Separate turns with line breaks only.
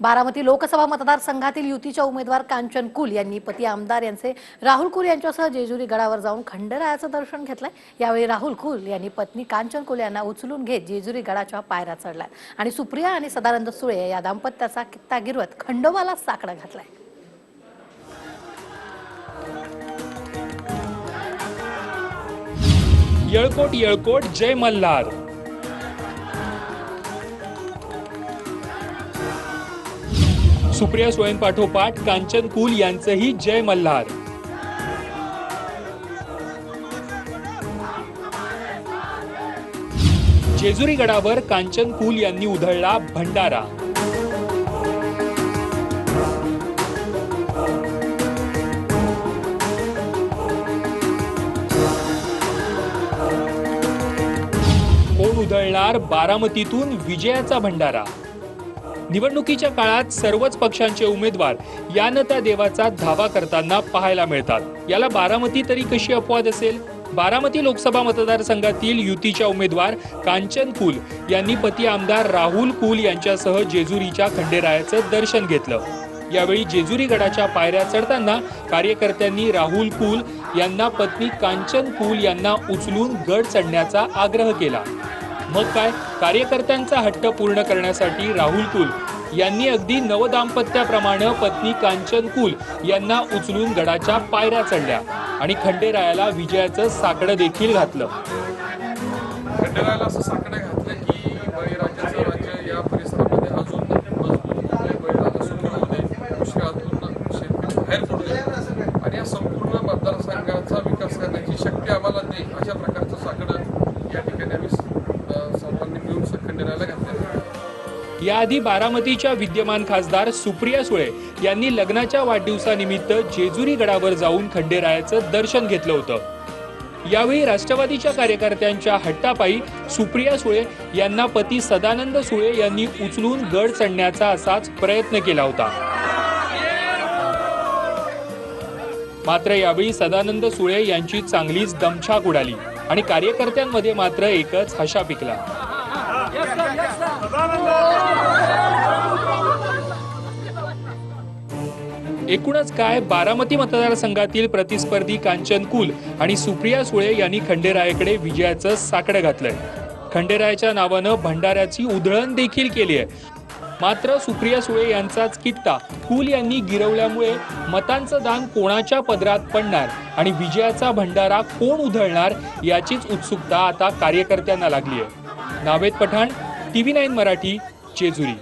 बारामती लोकसभा मतदारसंघातील युतीच्या उमेदवार कांचन कुल यांनी पती आमदार यांचे राहुल कुल यांच्यासह जेजुरी गडावर जाऊन खंडरायाचं दर्शन घेतलंय. यावेळी राहुल कुल यांनी पत्नी कांचन कुल यांना उचलून घेत जेजुरी गडाच्या पायऱ्या चढलाय. आणि सुप्रिया आणि सदानंद सुळे या दाम्पत्याचा कित्ता गिरवत खंडोबाला साकडा घातलाय.
येळकोट येळकोट जय मल्हार. सुप्रिया स्वयंपाठोपाठ कांचन कुल यांचंही जय मल्हार. जेजुरी गडावर कांचन कुल यांनी उधळला भंडारा. कोण उधळणार बारामतीतून विजयाचा भंडारा? निवडणुकीच्या काळात सर्वच पक्षांचे उमेदवार यानं त्या देवाचा धावा करताना पाहायला मिळतात. याला बारामती तरी कशी अपवाद असेल? बारामती लोकसभा मतदारसंघातील युतीच्या उमेदवार कांचन कुल यांनी पती आमदार राहुल कुल यांच्यासह जेजुरीच्या खंडेरायाचं दर्शन घेतलं. यावेळी जेजुरी गडाच्या पायऱ्या चढताना कार्यकर्त्यांनी राहुल कुल यांना पत्नी कांचन कुल यांना उचलून गड चढण्याचा आग्रह केला. मग काय? कार्यकर्त्यांचा हट्ट पूर्ण करण्यासाठी राहुल कुल यांनी अगदी नवदाम्पत्याप्रमाणे पत्नी कांचन कुल यांना उचलून गडाच्या पायऱ्या चढल्या आणि खंडेरायाला विजयाचं साकडं देखील घातलं.
खंडेरायाला असं साकडं घातलं की बळीराजाचं राज्य या परिसरामध्ये अजून मजबूत बळीराजा होऊ दुष्काळातून शेतकरी बाहेर पडू आणि या संपूर्ण मतदारसंघाचा विकास करण्याची शक्ती आम्हाला दे अशा प्रकारचं साकडं या ठिकाणी आम्ही
याआधी बारामतीच्या विद्यमान खासदार सुप्रिया सुळे यांनी लग्नाच्या वाढदिवसानिमित्त जेजुरी गडावर जाऊन खंडेरायाचं दर्शन घेतलं होतं. यावेळी राष्ट्रवादीच्या कार्यकर्त्यांच्या हट्टापायी सुप्रिया सुळे यांना पती सदानंद सुळे यांनी उचलून गड चढण्याचा असाच प्रयत्न केला होता. मात्र यावेळी सदानंद सुळे यांची चांगलीच दमछाक उडाली आणि कार्यकर्त्यांमध्ये मात्र एकच हशा पिकला. एकूणच काय बारामती मतदारसंघातील प्रतिस्पर्धी कांचन कुल आणि सुप्रिया सुळे यांनी खंडेरायाकडे विजयाचं साकडं घातलंय. खंडेरायाच्या नावानं भंडाऱ्याची उधळण देखील केली आहे मात्र सुप्रिया सुळे यांचाच किट्टा कुल यांनी गिरवल्यामुळे मतांचं दान कोणाच्या पदरात पडणार आणि विजयाचा भंडारा कोण उधळणार याचीच उत्सुकता आता कार्यकर्त्यांना लागली आहे Naved Pathan T V nine Marathi Jejuri.